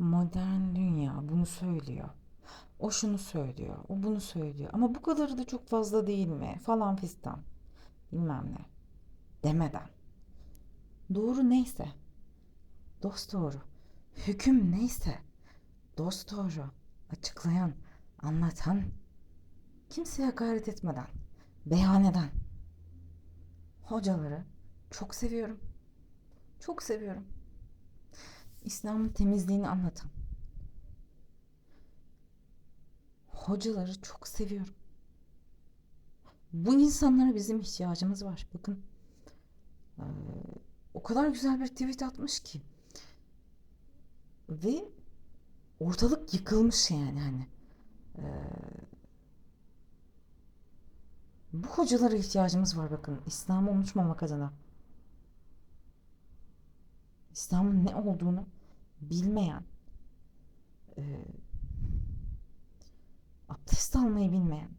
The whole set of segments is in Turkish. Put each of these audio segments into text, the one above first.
modern dünya bunu söylüyor. O şunu söylüyor, o bunu söylüyor. Ama bu kadarı da çok fazla değil mi? Falan fistan. Bilmem ne. Demeden. Doğru neyse. Dost doğru. Hüküm neyse. Dost doğru. Açıklayan, anlatan. Kimseye hakaret etmeden. Beyan eden. Hocaları çok seviyorum. Çok seviyorum. İslam'ın temizliğini anlatan. Hocaları çok seviyorum. Bu insanlara bizim ihtiyacımız var. Bakın o kadar güzel bir tweet atmış ki ve ortalık yıkılmış yani hani. Bu hocalara ihtiyacımız var bakın. İslam'ı unutmamak adına. İslam'ın ne olduğunu bilmeyen, eee, abdest almayı bilmeyen,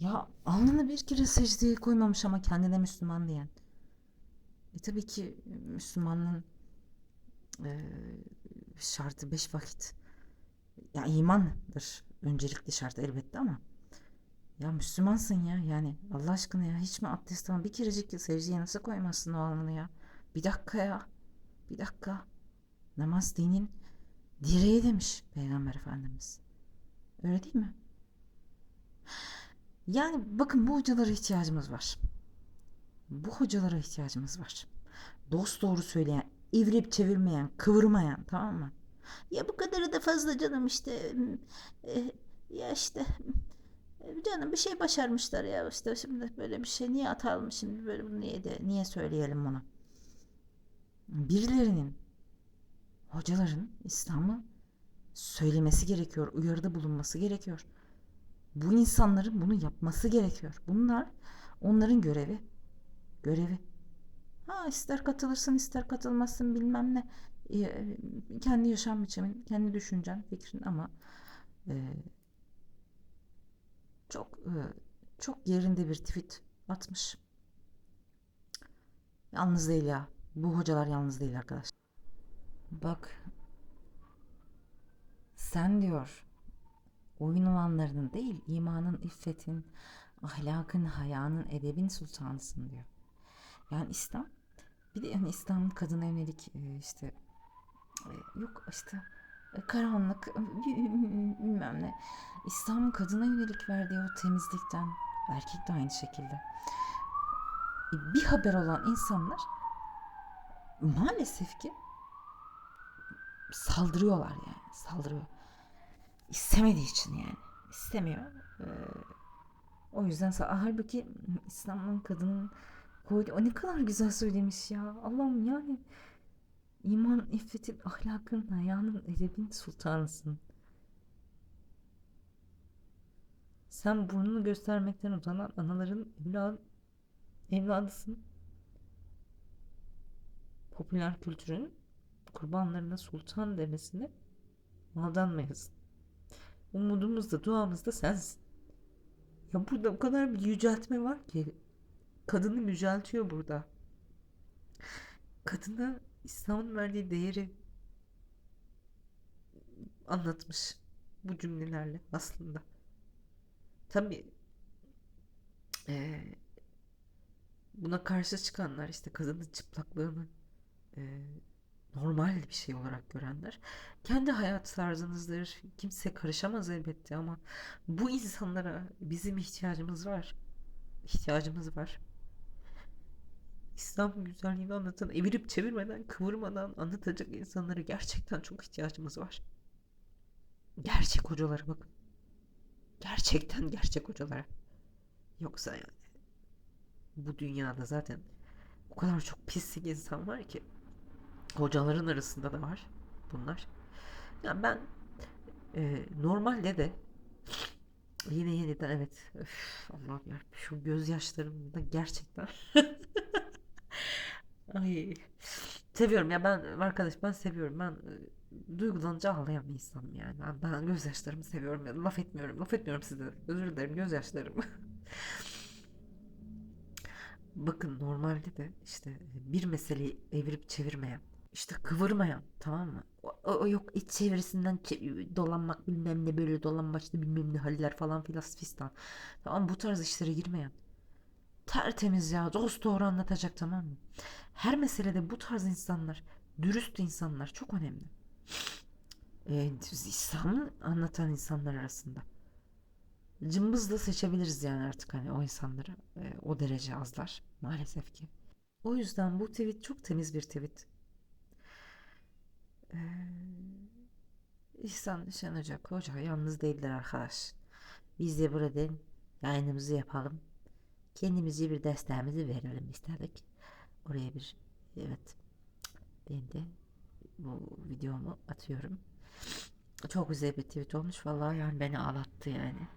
ya alnını bir kere secdeye koymamış ama kendine Müslüman diyen. E tabii ki Müslümanlığın eee, şartı beş vakit. Ya imandır öncelikli şart elbette ama ya Müslümansın ya yani Allah aşkına ya hiç mi abdest alma bir kerecik secdeye nasıl koymazsın o alnını ya? Bir dakika ya. Bir dakika. Namaz dinin direği demiş Peygamber Efendimiz. Öyle değil mi? Yani bakın bu hocalara ihtiyacımız var. Bu hocalara ihtiyacımız var. Dost doğru söyleyen, evirip çevirmeyen, kıvırmayan tamam mı? Ya bu kadarı da fazla canım işte. e, ya işte e, canım bir şey başarmışlar ya işte şimdi böyle bir şey niye atalım şimdi böyle bunu niye de niye söyleyelim bunu? Birilerinin hocaların İslam'ı söylemesi gerekiyor, uyarıda bulunması gerekiyor. Bu insanların bunu yapması gerekiyor. Bunlar onların görevi. Görevi. Ha ister katılırsın ister katılmazsın bilmem ne. Ee, kendi yaşam biçimin, kendi düşüncen, fikrin ama e, çok e, çok yerinde bir tweet atmış. Yalnız değil ya. Bu hocalar yalnız değil arkadaş. Bak sen diyor oyun alanlarının değil imanın, iffetin, ahlakın, hayanın, edebin sultanısın diyor. Yani İslam bir de yani İslam'ın kadına yönelik e, işte e, yok işte e, karanlık bilmem ne. İslam'ın kadına yönelik verdiği o temizlikten erkek de aynı şekilde. Bir haber olan insanlar maalesef ki saldırıyorlar yani saldırıyor. İstemediği için yani istemiyor. Ee, o yüzden sa- halbuki İslam'ın kadının koyduğu o ne kadar güzel söylemiş ya Allah'ım yani iman, iffetin, ahlakın, hayanın, edebin sultanısın. Sen burnunu göstermekten utanan anaların evlad, evladısın. Popüler kültürün kurbanlarına sultan demesine aldanmayasın. Umudumuz da duamız da sensin. Ya burada o kadar bir yüceltme var ki kadını yüceltiyor burada. Kadına İslam'ın verdiği değeri anlatmış bu cümlelerle aslında. Tabii eee, buna karşı çıkanlar işte kadının çıplaklığını eee, normal bir şey olarak görenler kendi hayat tarzınızdır. Kimse karışamaz elbette ama bu insanlara bizim ihtiyacımız var. İhtiyacımız var. İslam güzelliğini anlatan, evirip çevirmeden, kıvırmadan anlatacak insanlara gerçekten çok ihtiyacımız var. Gerçek hocalara bakın. Gerçekten gerçek hocalara. Yoksa yani bu dünyada zaten o kadar çok pislik insan var ki hocaların arasında da var bunlar. Ya ben e, normalde de yine yeniden evet öf, Allah'ım ya şu gözyaşlarım da gerçekten ay seviyorum ya ben arkadaş ben seviyorum. Ben e, duygulanınca ağlayan bir insanım yani. Ben, ben gözyaşlarımı seviyorum ya laf etmiyorum. Laf etmiyorum size. Özür dilerim gözyaşlarım bakın normalde de işte bir meseleyi evirip çevirmeyen işte kıvırmayan tamam mı? O, o- yok iç çevresinden çe- dolanmak bilmem ne böyle dolanmaçlı bilmem ne haller falan filan fistan. Tamam bu tarz işlere girmeyen. Tertemiz ya dost doğru anlatacak tamam mı? Her meselede bu tarz insanlar, dürüst insanlar çok önemli. Ee, İslam'ı anlatan insanlar arasında. Cımbız da seçebiliriz yani artık hani o insanları. Ee, o derece azlar maalesef ki. O yüzden bu tweet çok temiz bir tweet. Ee, İhsan Şen Hoca, hoca yalnız değiller arkadaş. Biz de burada yayınımızı yapalım. Kendimize bir desteğimizi verelim istedik. Oraya bir evet ben de bu videomu atıyorum. Çok güzel bir tweet olmuş. Vallahi yani beni ağlattı yani.